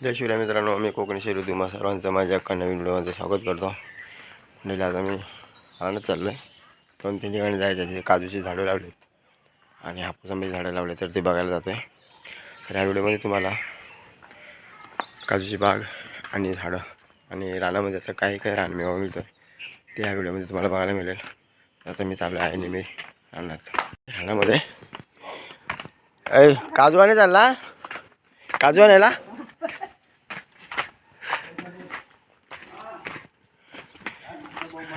जय शिवराय मित्रांनो मी कोकणी शिरू तुम्हा सर्वांचं माझ्या एका नवीन व्हिडिओमध्ये स्वागत करतो. म्हणजे आज आम्ही आणत चाललो आहे दोन तीन ठिकाणी जायचं आहे तिथे काजूची झाडं लावलीत. आणि हापूस आम्ही झाडं लावले तर ते बघायला जातो आहे तर ह्या व्हिडिओमध्ये तुम्हाला काजूची बाग आणि झाडं आणि रानामध्ये असं काही काही रानमेवा मिळतो ते ह्या व्हिडिओमध्ये तुम्हाला बघायला मिळेल. आता मी चाललो आहे नेहमी रानात. रानामध्ये काजू आणि चालला काजू आणायला?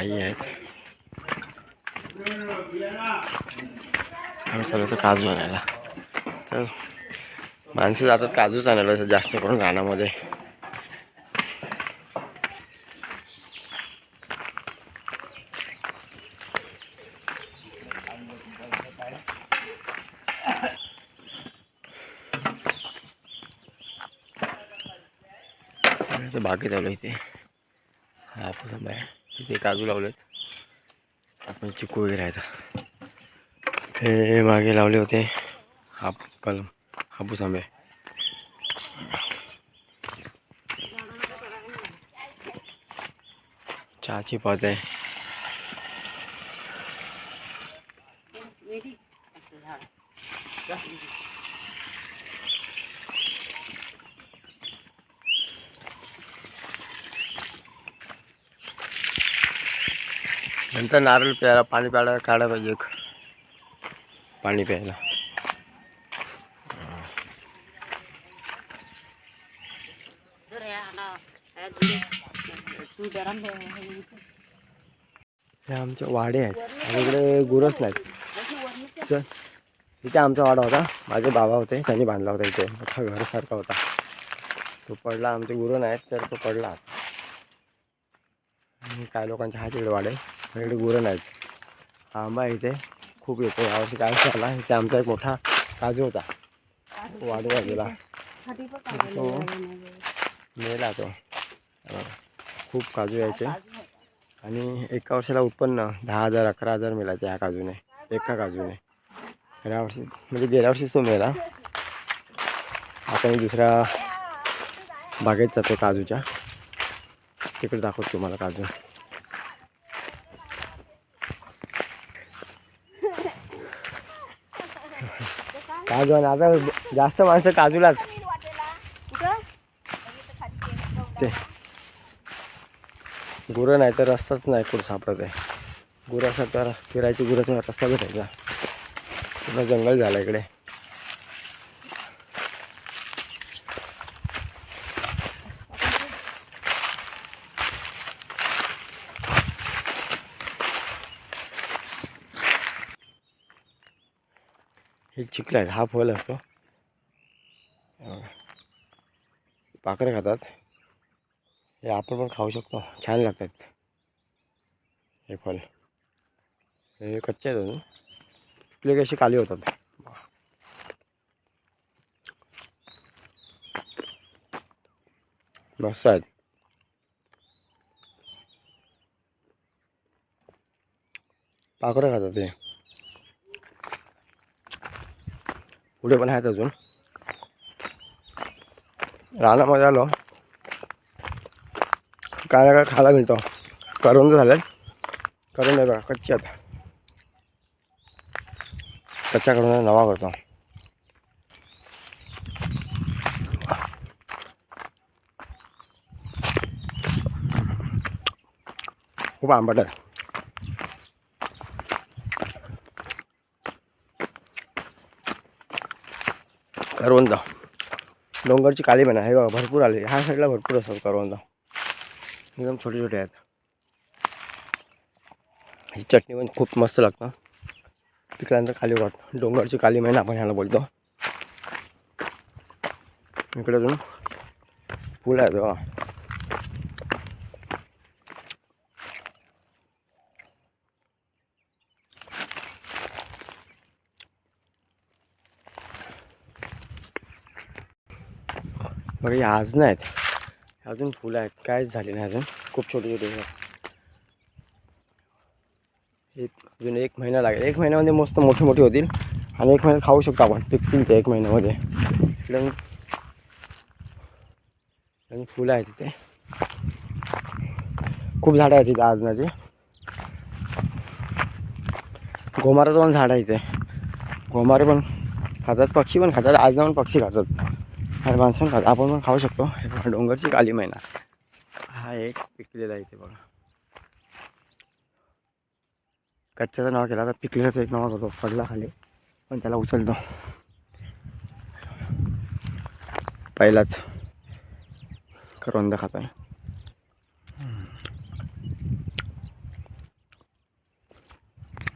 आई आहेत. आम्ही सगळं काजू आणायला. तर माणसं जातात काजूच आणायला जास्त करून रानामध्ये. बाकी चालू इथे. हा आपण आंबा आहे तिथे काजू लावलेत. आपण चिकू वगैरे आहेत. हे मागे लावले होते. हाप कलम हापूस आंबे. चहाची पात आहे. नंतर नारळ प्यायला पाणी प्यायला काढा पाहिजे एक. पाणी प्यायला. हे आमचे वाडे आहेत. आणि इकडे गुरस नाहीत चल. इथे आमचा वाडा होता. माझे बाबा होते. त्यांनी बांधला होता इथे. मोठा घरसारखा होता. तो पडला. आमचे गुरु नाहीत तर तो पडला. आणि काय लोकांचे हात इकडे वाडे. इकडे गुरं नाहीत. हा आंबा इथे खूप येतो. यावर्षी काय झाला इथे आमचा एक मोठा काजू होता. वाढू गेला. तो मेला तो. खूप काजू यायचे. आणि एका वर्षाला उत्पन्न दहा हजार अकरा हजार मिळायचे ह्या काजूने. एका काजूने. या वर्षी म्हणजे गेल्या वर्षीच तो मेला. आता मी दुसऱ्या बागेत जातो काजूच्या. तिकडे दाखवतो तुम्हाला काजू. काजू आणि आता जास्त माणसं काजूलाच. ते. गुरं नाही तर रस्ताच नाही कुठं सापडत आहे. गुरासाठी तर फिरायची गुरं तर रस्ता भेटायचा. पूर्ण जंगल झालं इकडे. हे चिखल आहे हा फळ असतो पाखरं खातात हे आपण पण खाऊ शकतो छान लागतात हे फल हे कच्चे आहेत अजून पिकले कसे काली होतात मस्त आहेत पाखरं खातात ते पुढे पण आहेत अजून रानामध्ये आलो काय ना काय खायला मिळतो करवंद झाल्यात करून आहे बघा कच्चे आहेत कच्च्या करून नवा करतो खूप आंबट आहे करवंद. डोंगरची काळी म्हणा आहे हे बघा भरपूर आले. ह्या साईडला भरपूर असतात करवंद. एकदम छोटे छोटे आहेत. ही चटणी पण खूप मस्त लागतं. पिकल्यानंतर खाली वाट डोंगरची काली महिना आपण ह्याला बोलतो. इकडे अजून फुलं आहेत बघा. बघा हे आज नाहीत अजून फुलं आहेत. कायच झाले नाही अजून? खूप छोटे छोटे एक अजून एक महिना लागेल. एक महिन्यामध्ये मस्त मोठे मोठे होतील. आणि एक महिन्यात खाऊ शकतो आपण. पिकतील ते एक महिन्यामध्ये. इकडे आणि फुलं आहेत तिथे खूप झाडं आहेत तिथे आजनाचे घोमाराचं पण झाड आहे इथे. घोमारे पण खातात. पक्षी पण खातात. आजना पण पक्षी खातात. आणि माणसं खात आपण पण खाऊ शकतो. हे बघा, डोंगरची काली महिना हा एक पिकलेला आहे इथे बघा. कच्च्याचं नाव केला तर पिकलेलाचा एक नाव होतो पडला खाली. पण त्याला उचलतो. पहिलाच. करवंद आहे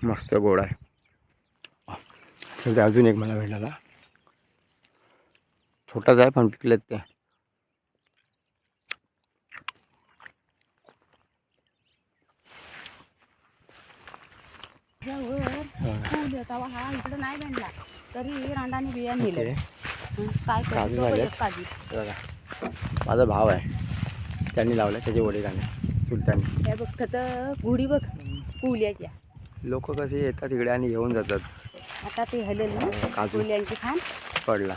मस्त गोड आहे. तर ते अजून एक मला भेटला. छोटाच आहे पण पिकलेत ते. फुल तेव्हा हा इकडे नाही तरी रांडाने बिया नेले ओके हं, काय काजू झाले? बघा माझा भाव आहे. त्यांनी लावलं त्याचे वडील गाणे चुलत्यांनी हे बघ तर गुढी बघ फुल्याच्या लोक कसे येतात इकडे आणि घेऊन जातात. आता ते हलेल ना काजू. खान पडला.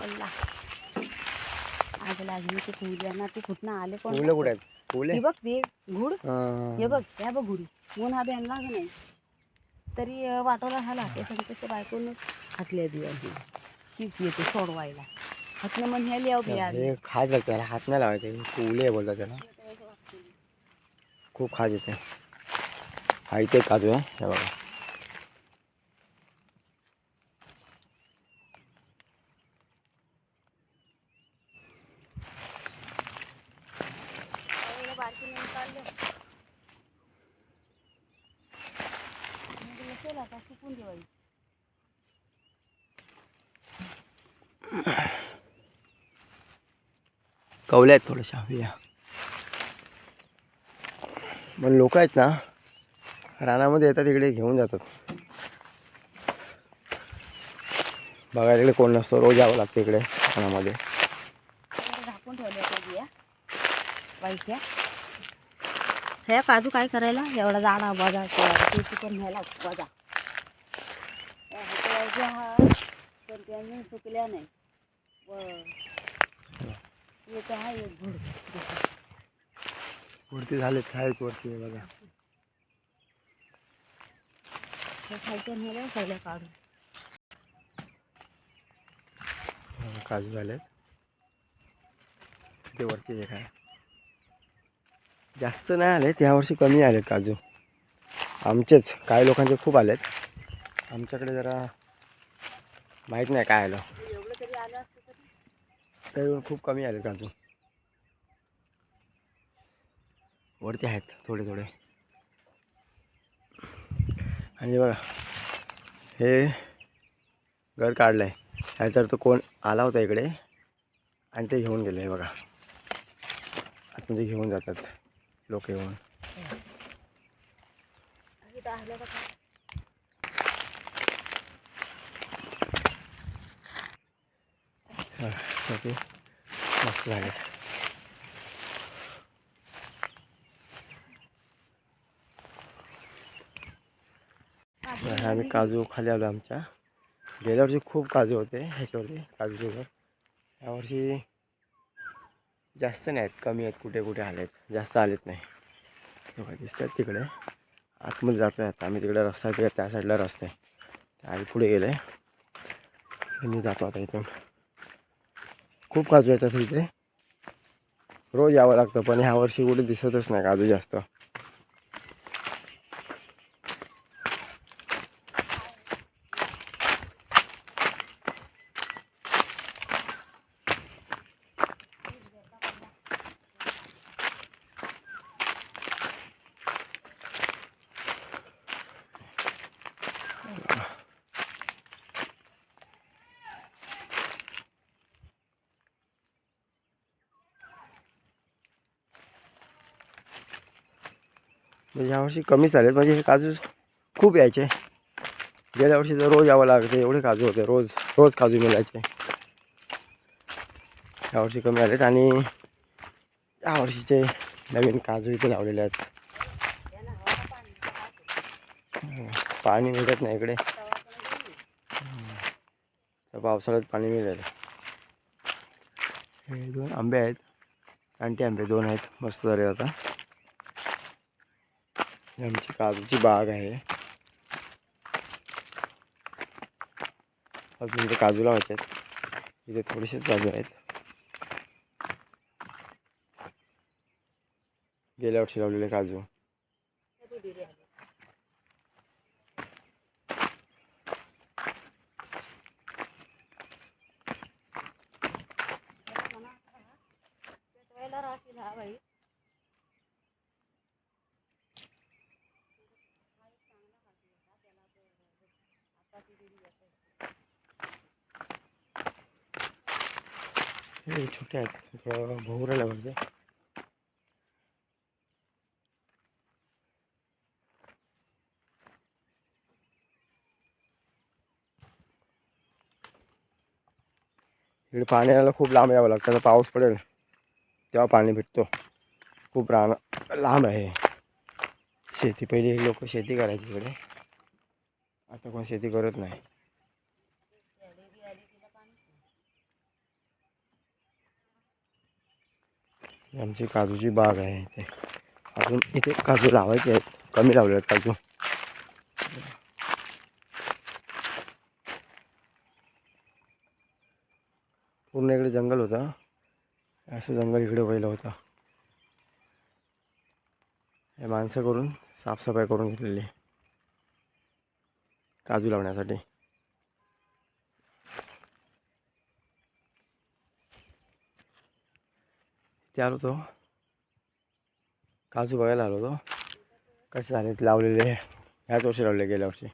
आग लागली ते फुल्यांना ते कुठनं आले पण फुलं कुठे आहेत फुले हे? बघ ते घुड हे बघ ह्या बघ घुडी ऊन हा बॅन लाग नाही? तरी अं, वाटोला झाला ते सांगते ते बायकोनच हसले बिया ती येते सोडवायला. हसणं म्हण ह्या लिहाव बिया हे खाज लागते त्याला हात नाही लावायचे. फुले बोलतात त्याला. खूप खाज येते. हा इथे काजू आहे हे बघा. कवल्या आहेत थोड्याशा बिया पण लोक आहेत ना रानामध्ये येतात इकडे घेऊन जातात. बघायला इकडे कोण नसतो रोज यावं लागतं इकडे रानामध्ये. ह्या काजू काय करायला? एवढा जाडा बजा त्याची पण न्यायला बजा. या हा सुकल्या नाही हा वरती झाले आहेत वरती बघा. काजू झाले ते वरती एक जास्त नाही आले यावर्षी कमी आलेत काजू. आमचेच काही लोकांचे खूप आलेत. आमच्याकडे जरा माहीत नाही काय आलं. तरी खूप कमी आले काजू वरती आहेत थोडे थोडे. आणि बघा हे घर काढलं आहे ह्याच्यावर तो कोण आला होता इकडे आणि ते घेऊन गेले आहे बघा. आतमध्ये घेऊन जातात लोक येऊन इथं आलं का काय? हा, तर ते मस्त झाले. आम्ही काजू खाली आलो आमच्या. गेल्या वर्षी खूप काजू होते ह्याच्यावरती काजूचे घर यावर्षी जास्त नाही आहेत कमी आहेत कुठे कुठे आले आहेत. जास्त आलेत नाही. दिसतात तिकडे. आतमध्ये जातो आहे आता आम्ही तिकडे रस्ता तिकडे त्या साईडला रस्ता आहे. आम्ही पुढे आहे मी जातो आता इथून. खूप काजू येतात इथे. रोज यावं लागतं पण ह्या वर्षी कुठे दिसतच नाही काजू जास्त. म्हणजे यावर्षी कमी चालेल म्हणजे हे काजू खूप यायचे. गेल्या वर्षी तर रोज यावं लागते एवढे काजू होते रोज रोज काजू मिळायचे. यावर्षी कमी आलेत आणि यावर्षीचे नवीन काजू इथे लावलेले आहेत. पाणी मिळत नाही इकडे. तर पावसाळ्यात पाणी मिळेल. हे दोन आंबे आहेत. आणखी आंबे दोन आहेत. मस्त झाले आता. ही आमची काजूची बाग आहे. अजून इथे काजू लावायचे आहेत. इथे थोडेसेच काजू आहेत. गेल्या वर्षी लावलेले काजू. हे छोटे आहेत भोवरा लावायचे इकडे पाणी यायला खूप लांब यावं लागतं आता पाऊस पडेल तेव्हा पाणी भेटतो. खूप रान लांब आहे. शेती पहिले लोक शेती करायची इकडे. आता कोण शेती करत नाही. आमची काजूची बाग आहे इथे. अजून इथे काजू लावायचे कमी लावले काजू. पूर्ण इकडे जंगल होता. असं जंगल इकडे पहिलं होता. हे माणसं करून साफसफाई घेतलेली आहे. काजू ते आलो होतो काजू बघायला आलो होतो. कसे झाले ते लावलेले ह्याच वर्षी लावले गेल्या वर्षी.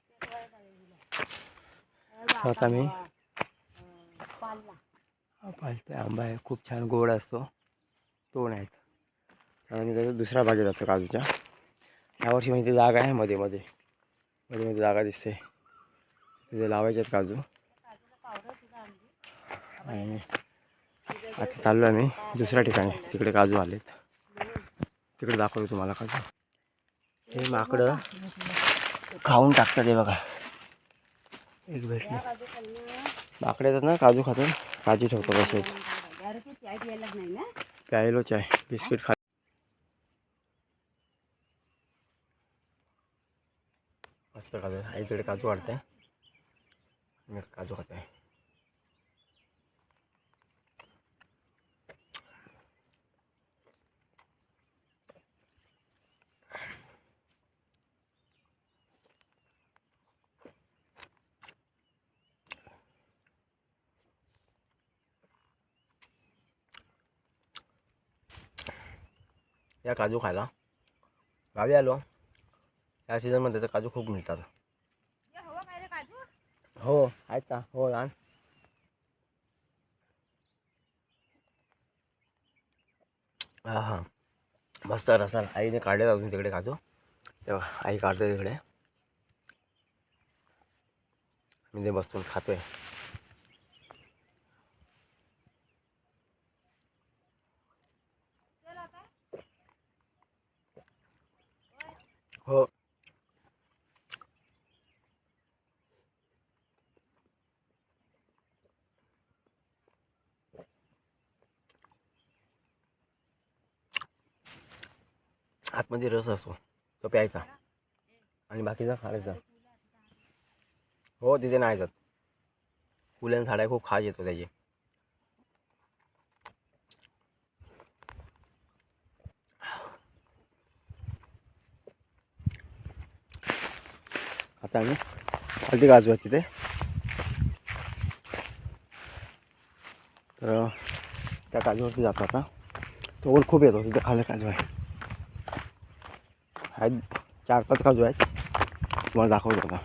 आता मी पालते आंबा आहे. खूप छान गोड असतो. तो नाहीत आणि त्याचा दुसऱ्या बागेत जातो काजूच्या. यावर्षी म्हणजे ती जागा आहे मध्ये मध्ये. मध्ये मध्ये जागा दिसते. तिथे लावायचे आहेत काजू. आणि आता चाललो आहे मी दुसऱ्या ठिकाणी. तिकडे काजू आलेत. तिकडे दाखवतो तुम्हाला काजू. हे माकडं खाऊन टाकतात हे बघा. एक भेटले माकडे येतात ना काजू खातात काजू ठेवतो कसे प्यायलो चाय बिस्किट खा मस्त काजू. आईकडे काजू वाढते मी काजू खाते या काजू खायला. गावी आलो. या सीझनमध्ये तर काजू खूप मिळतात. काजू? हो आहेत का हो लहान हां हां. मस्त रसाल. आईने काढले अजून तिकडे काजू. तेव्हा आई काढते तिकडे. मी ते बसून खातोय. हो. आतमध्ये रस असतो तो प्यायचा. आणि बाकीचा खायचा. हो तिथे नाही जात. फुलं झाडा खूप खास येतो त्याची. आता आम्ही हळदी काजू आहे तिथे तर त्या काजूवरती जातो आता तो ओल खूप येतो तिथे खाली काजू आहे आहेत चार पाच काजू आहेत तुम्हाला दाखवतो आता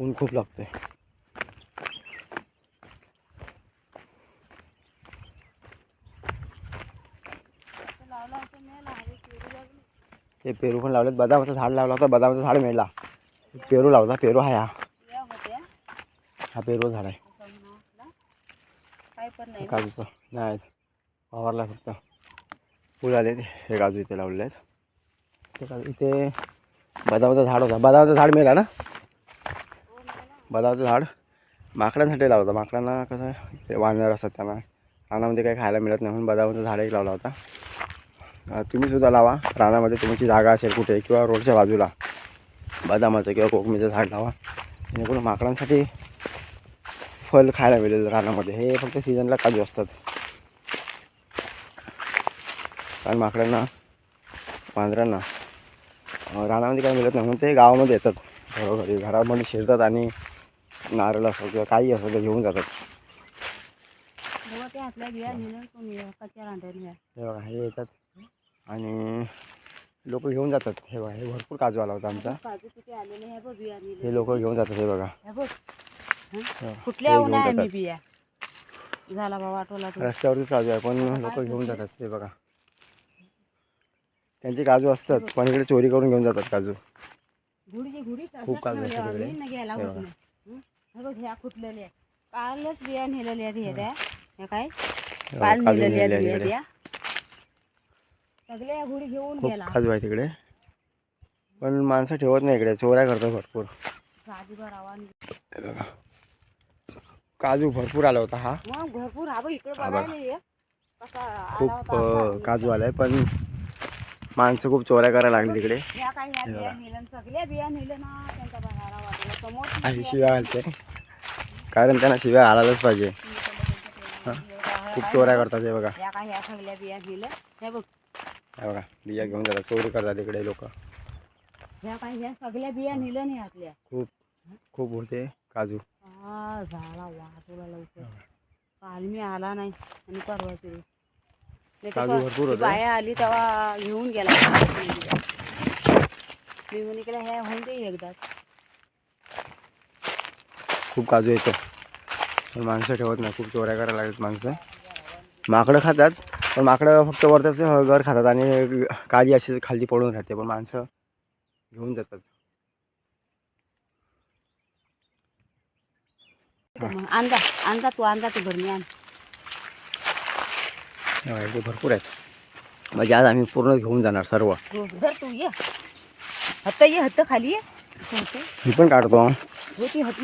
ऊन खूप लागतो आहे होता मेला हे पेरू लागली ते पेरू पण लावलेत. बदामाचं झाड लावलं होतं. बदामाचं झाड मिळाला. पेरू लावला. पेरू हा. हा हा पेरू झाड आहे. काजूचं. नाही. वावरला फक्त. फुल आले हे काजू इथे लावलेले आहेत. ते काजू इथे बदामाचं झाड होतं. बदामाचं झाड मिळाला ना? बदामाचं झाड माकडांसाठी लावलं होतं. माकडांना कसं ते वानर असतात त्यांना. रानामध्ये काही खायला मिळत नाही म्हणून बदामाचं झाड एक लावला होता. तुम्ही सुद्धा लावा. रानामध्ये तुमची जागा असेल कुठे किंवा रोडच्या बाजूला. बदामाचं किंवा कोकमीचं झाड लावा. जेणेकरून माकडांसाठी फल खायला मिळेल रानामध्ये. हे फक्त सीझनला काजू असतात. कारण माकडांना अं, रानामध्ये काही मिळत नाही म्हणून ते गावामध्ये येतात. घरोघरी घरामध्ये शिरतात आणि नारळ असो किंवा काही असो ते घेऊन जातात. हे बघा हे येतात. आणि लोक घेऊन जातात. हे बघा हे भरपूर काजू आला होता आमचा. काजू किती आलेले? हे बघ बिया नेले हे लोक घेऊन जातात हे बघा. हे बघ. हं? हे कुठल्या घेऊन उन्हा आहे मी जातात. बिया? झाला बाबा आठवला तू. रस्त्यावरतीच काजू आहे पण लोक घेऊन जातात हे बघा. त्यांचे काजू असतात पण इकडे चोरी करून घेऊन जातात काजू. घुडीची घुडी खूप काजू असतात हे होत बघा. नाही. हं? हे बघ ह्या फुटलेल्या कालच बिया नेलेल्या आहेत ह्या त्या ह्या काय? काल काजू नेलेल्या आहेत नेलेले बिया आहेत इकडे. बिया. सगळ्या घुडी घेऊन खूप गेला. काजू आहेत इकडे पण माणसं ठेवत नाही इकडे. चोऱ्या करतात भरपूर. राजीभर आव्हान हे बघा. काजू भरपूर आला होता हा. मग भरपूर हा बघ इकडे हा बघा. बघायला ये. कसा आला खूप होता अं, असा. काजू आलाय पण माणसं खूप चोऱ्या करायला लागली तिकडे. ह्या काय ह्या बिया बघा. नेल्या न सगळ्या बिया नेल्या ना त्यांचा बघायला वाटलं. समोर किती अशी शिव्या घालते. कारण त्यांना शिव्या घालायलाच पाहिजे. खूप चोऱ्या करतात हे बघा. ह्या काय ह्या सगळ्या बिया नेल्या हे बघ हे बघा बिया घेऊन जातात चोरी करतात इकडे लोक. ह्या काय ह्या सगळ्या बिया नेल्या नाही आतल्या. खूप खूप होते काजू. हा झाला वाटोला लवकर. काल मी आला नाही आणि. नाही तर. काजू पर- भरपूर होते. बाया आली तेव्हा घेऊन गेला. मी म्हणे केला ह्या होऊन दे एकदाच खूप काजू येतो. पण माणसं ठेवत नाही. खूप चोऱ्या करायला लागतात माणसं. माकडं खातात पण माकडं फक्त वरचं घर खातात आणि काळी अशी खाली पडून राहते पण माणसं घेऊन जातात. आणजा तू तू भरणी आण. हे भरपूर आहेत. म्हणजे आज आम्ही पूर्ण घेऊन जाणार सर्व. हो, धर तू ये. हत्त ये हत्त खाली ये. मी पण काढतो. हो ती हत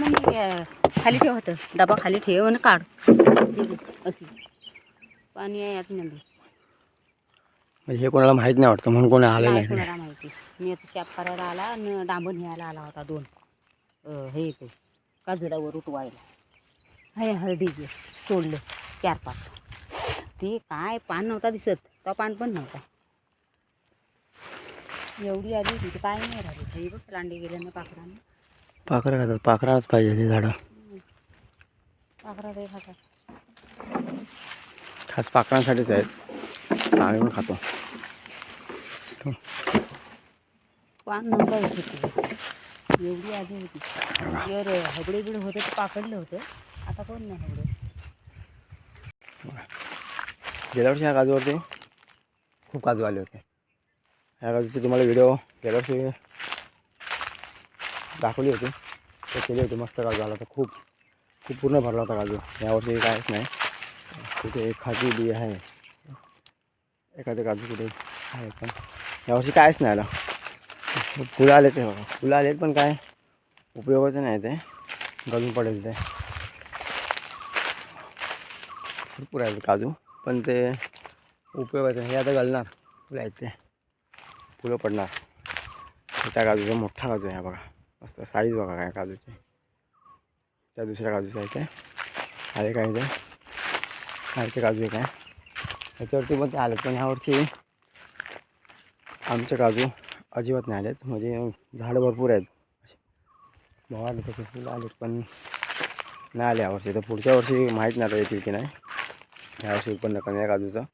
खाली ठेव होतं डबा खाली ठेव आणि काढ. अशी पाणी आहे नंदी म्हणजे हे कोणाला माहीत नाही वाटतं म्हणून कोणी आलं नाही. कोणाला माहिती? मी आता शाप करायला आला आणि डांबण न्यायला आला होता दोन. अं, हे येते काजडावर उठवायला. हे हळदी घे सोडलं चार पाच. ते काय पान नव्हता दिसत तो पान पण नव्हता. एवढी आली होती ते काय नाही राहिली. हे बघ लांडे गेले ना पाखरांना. पाखरं खातात पाखराच पाहिजे ते झाडं. पाखरा ते खातात. खास पाखरांसाठीच आहेत. आम्ही पण खातो. पान तिला एवढी आली होती. जर हबडे बिडे होते ते पाकडलं होतं. आता कोण नाही हबडे गेल्या वर्षी ह्या काजूवरती खूप काजू आले होते. ह्या काजूची तुम्हाला व्हिडिओ गेल्या वर्षी दाखवली होती. ते केली होती. मस्त काजू आला होता. खूप खूप पूर्ण भरला होता काजू यावर्षी काहीच नाही. तिथे एखादी बी आहे एखादे काजू कुठे आहे पण यावर्षी काहीच नाही आलं फुलं आले ते बघा फुलं आलेत पण काय उपयोगाचं नाही ते गळून पडेल ते भरपूर आहेत काजू पण ते उपयोगाचं. हे आता घालणार फुलं आहेत ते फुलं पडणार त्या काजूचा मोठा काजू आहे बघा मस्त साईज बघा काय काजूची त्या दुसऱ्या काजूचं आहे ते आले काय ते खायचे काजू आहे. काय ह्याच्यावरती पण ते आलेत पण ह्यावरची आमचे काजू अजिबात नाही आलेत. म्हणजे झाडं भरपूर आहेत. असे भाव आले तसे फुलं आलेत पण नाही आले यावर्षी. तर पुढच्या वर्षी माहीत नाही आता येतील की नाही. ह्यावर्षी उत्पन्न कमी आहे काजूचं.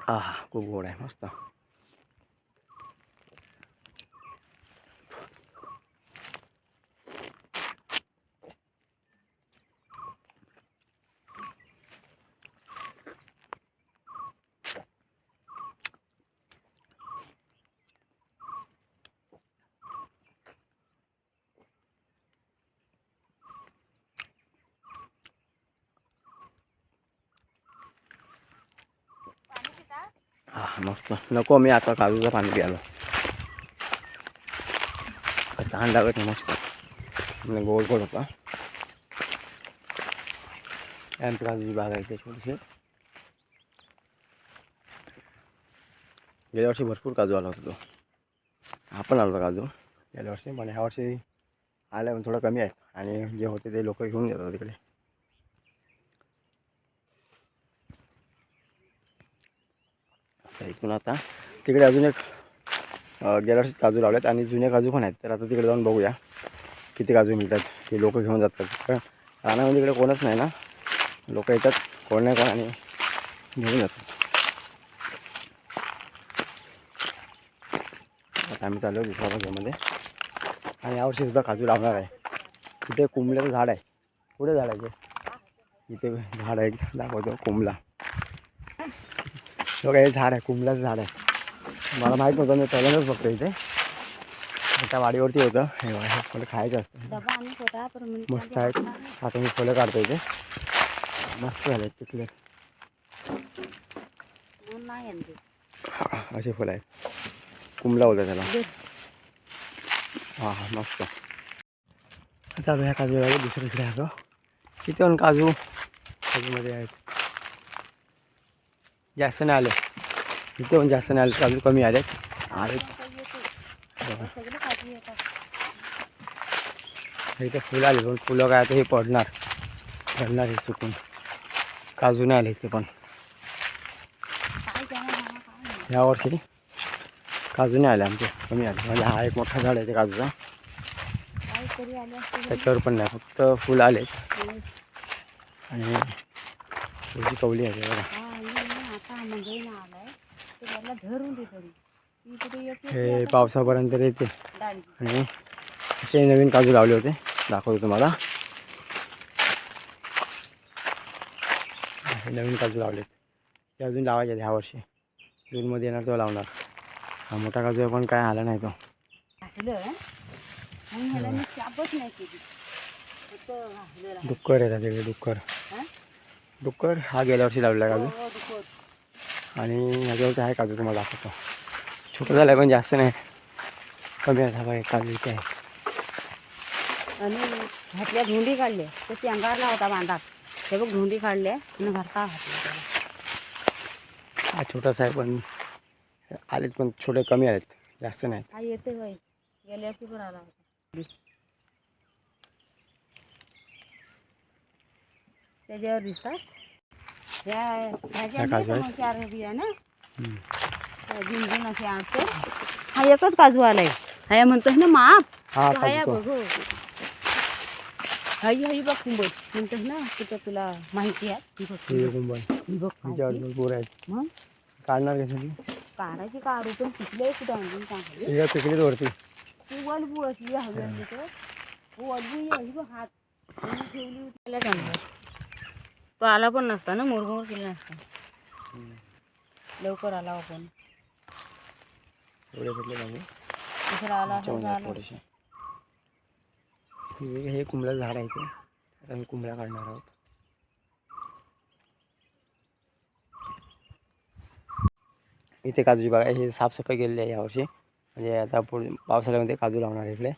हा खूप गोड आहे मस्त हा मस्त. नको मी आता काजूचं पाणी प्यालो तहान लागत नाही मस्त. म्हणजे गोड गोल होता. आमच्या काजूची बाग आहे ते छोटीशी. गेल्या वर्षी भरपूर काजू आला होता तो. हा पण आला होता काजू. गेल्या वर्षी पण ह्या वर्षी आल्या पण थोडं कमी आहेत. आणि जे होते ते लोक घेऊन येतात तिकडे. तर इथून आता. तिकडे अजून एक अं, गेल्या वर्षीच काजू लावल्यात आणि जुने काजू पण आहेत. तर आता तिकडे जाऊन बघूया किती काजू मिळतात. ते लोक घेऊन जातात. कारण रानामध्ये इकडे कोणच नाही ना. लोक येतात कोण नाही कोण आणि घेऊन जातात. आता आम्ही चाललो दुसऱ्या बाजूमध्ये आणि यावर्षी सुद्धा काजू लावणार आहे. तिथे कुंबल्याचं झाड आहे. कुठे झाड आहे ते? इथे झाड आहे दाखवतो कुंबला. बघा हे झाड आहे कुंबलाचं झाड आहे. मला माहीत नव्हतं मी पहिल्यांदाच बघतो इथे. त्या वाडीवरती होतं. हे बघा, फळं खायचं असतं. होता मस्त आहेत. आता मी फळं काढतो इथे. मस्त झाले तिथले. असे फुलं आहेत. कुंबला बोलतात त्याला. हां हां मस्त. आता ह्या काजू आहे दुसरीकडे. आलो किती पण काजू काजूमध्ये आहेत. जास्त नाही आले. इथे पण जास्त नाही आले. काजू कमी काजू येतात इथे फुलं आले पण फुलं काय आता हे पडणार. पडणार हे सुकून. काजू नाही आले इथे पण. यावर्षी काजू नाही आले आमचे. कमी आले. म्हणजे हा एक मोठा झाड आहे ते काजूचा. आले. त्याच्यावर पण नाही. फक्त फुलं आलेत. आणि तुझी कवली आहे बघा. हा, आलाय. त्याला धरून दे तरी इकडे हे पावसापर्यंत येते. डाळी आणि असे नवीन काजू लावले होते. दाखवतो तुम्हाला. हे नवीन काजू लावलेत. ते अजून लावायचे आहेत ह्या वर्षी. जूनमध्ये येणार तो लावणार. हा मोठा काजू आहे पण काय आला नाही तो. घातलं म्हणून ह्याला मी चापच नाही केली. फक्त घातलं राहिलं. डुक्कर येतात तिकडे डुक्कर. हा? डुक्कर हा गेल्या वर्षी लावलेला काजू. हो, दुखत. आणि ह्याच्यावरती आहे काजू तुम्हाला दाखवतो. छोटं झालं आहे पण जास्त नाही. कमी आहे हा बघा, काजू इथे आहे. आणि घातल्या धुंडी काढल्या तर ते अंगारला होता बांधात. ते बघ धुंडी काढल्या आणि घरता. हा छोटासा आहे पण आलेत पण छोटे कमी आलेत. जास्त नाही हा येते बाई. गेल्या वर्षी पण आला होता. त्याच्यावर दिसतात. ह्या काजू आहेत? चार बिया ना. झिंझिन असे आणतो हा एकच काजू आलाय. हाया म्हणतोस ना माप? हा हाया. बघ. हाई हाई बघ कुंबल म्हणतोस ना तिथं तुला माहिती आहे. ही बघ. भरपूर आहेत. मग? काढणार काढायची काढू पण तिथले कुठं आणून एका पिकलीत वरती. ती वलबू असली हवी असली तर वलबू हात. ठेवली त्याला चांगलं तो आला पण नसता ना मोरमोर केला नसता. लवकर आला आपण. दुसरा आला हे कुंबळ्याचं झाड आहे ते. मी कुंबळ्या काढणार आहोत. इथे काजूची बाग आहे. हे साफसफाई केलेली आहे यावर्षी म्हणजे आता पुढे पावसाळ्यामध्ये काजू लावणार इकडे.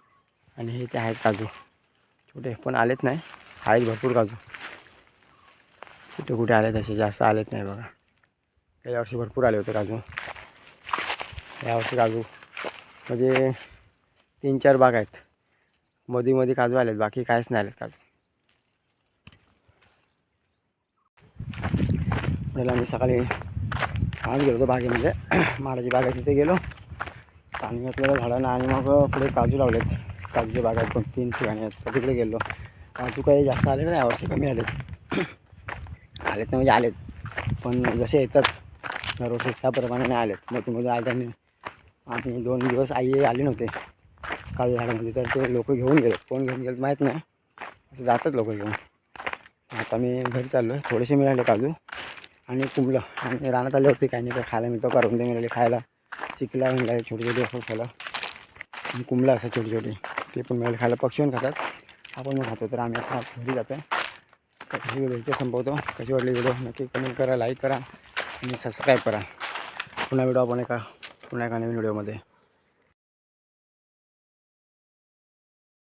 आणि हे ते आहेत काजू. छोटे पण आलेत नाही. आहेत भरपूर काजू. कुठे कुठे आले तसे? जास्त आलेत नाही बघा. गेल्या वर्षी भरपूर आले होते काजू. यावर्षी काजू. म्हणजे तीन चार बाग आहेत. मध्ये मध्ये काजू आलेत बाकी काहीच नाही आलेत काजू. पहिला आम्ही सकाळी आज गेलो होतो बागेमध्ये. माडाची बाग आहे तिथे गेलो. पाणी घातलेलं झाडांना आणि मग पुढे काजू लावलेत. काजूच्या बाग आहेत पण तीन ठिकाणी आहेत. तिकडे गेलो. काजू काही जास्त आले नाही यावर्षी कमी आलेत. आलेत ना म्हणजे आलेत. पण जसे येतात दरवर्षी त्याप्रमाणे नाही आलेत. मध्ये मध्ये आले त्यांनी दोन दिवस आई आले नव्हते. काजू झाडामध्ये तर ते लोक घेऊन गेले कोण घेऊन गेले माहीत नाही. जातात लोक घेऊन. आता मी घरी चाललो आहे थोडेसे मिळाले काजू आणि कुंबलं. आणि रानात आले होते काही नाही काही खायला मिळतं. करून ते मिळाले खायला. चिकला मिळाले छोटे छोटे असं खायला. आणि कुंबलं असं छोटे छोटे. ते पण मिळाले खायला. पक्षी पण खातात. आपण पण खातो. तर आम्ही आता घरी जातो आहे कशी व्हिडिओ इथे संपवतो. कशी वाटली व्हिडिओ नक्की कमेंट करा लाईक करा आणि सबस्क्राईब करा. पुन्हा व्हिडिओ आपण एका पुन्हा एका नवीन व्हिडिओमध्ये.